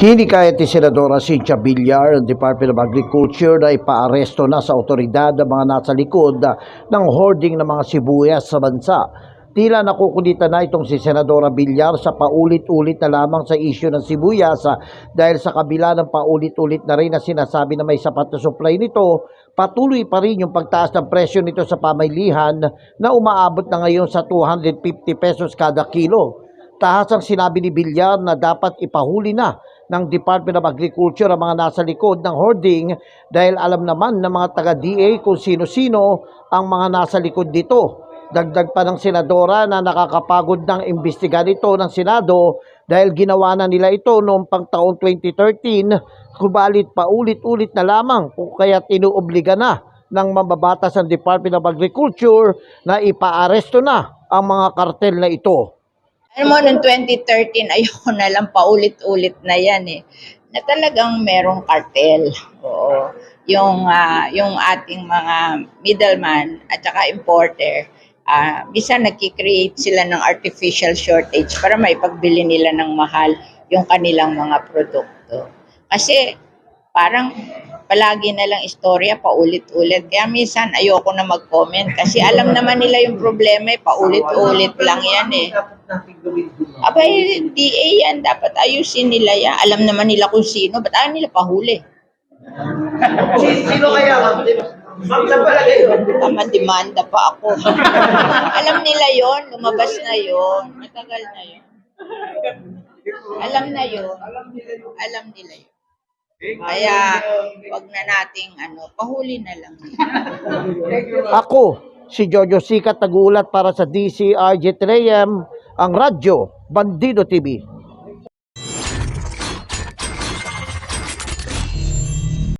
Hinikayat ni Senadora Cynthia Villar ng Department of Agriculture na ipaaresto na sa otoridad ang mga nasa likod ng hoarding ng mga sibuyas sa bansa. Tila nakukulitan na itong si Senadora Villar sa paulit-ulit na lamang sa isyu ng sibuyas ah, dahil sa kabila ng paulit-ulit na rin na sinasabi na may sapat na supply nito, patuloy pa rin yung pagtaas ng presyo nito sa pamailihan na umaabot na ngayon sa 250 pesos kada kilo. Tahasang sinabi ni Villar na dapat ipahuli na ng Department of Agriculture ang mga nasa likod ng hoarding dahil alam naman ng mga taga-DA kung sino-sino ang mga nasa likod dito. Dagdag pa ng senadora na nakakapagod ng imbestigan ito ng Senado dahil ginawa na nila ito noong pang taong 2013 kubalit pa ulit-ulit na lamang kung kaya tinuobliga na ng mababatas ng Department of Agriculture na ipaaresto na ang mga kartel na ito. Alam mo, noong 2013, ayoko na lang paulit-ulit na yan eh. Na talagang merong cartel. Oo. Yung, ah, yung ating mga middleman at saka importer, ah, minsan nagkikreate sila ng artificial shortage para may pagbili nila ng mahal yung kanilang mga produkto. Kasi parang palagi na lang istorya, paulit-ulit. Kaya minsan ayoko na mag-comment kasi alam naman nila yung problema, eh, paulit-ulit lang yan eh. Abay, DA yan. Dapat ayusin nila yan. Alam naman nila kung sino. Ba't ayaw nila pahuli? Sino kaya ma'am? Na pala kayo. Tama, demanda pa ako. Alam nila yon Lumabas na yon Matagal na yon Alam na yon Alam nila yun. Kaya, wag na nating ano, pahuli na lang. Ako, si Jojo Sikat, nag-uulat para sa DCRJ 3M, ang radyo, Bandido TV.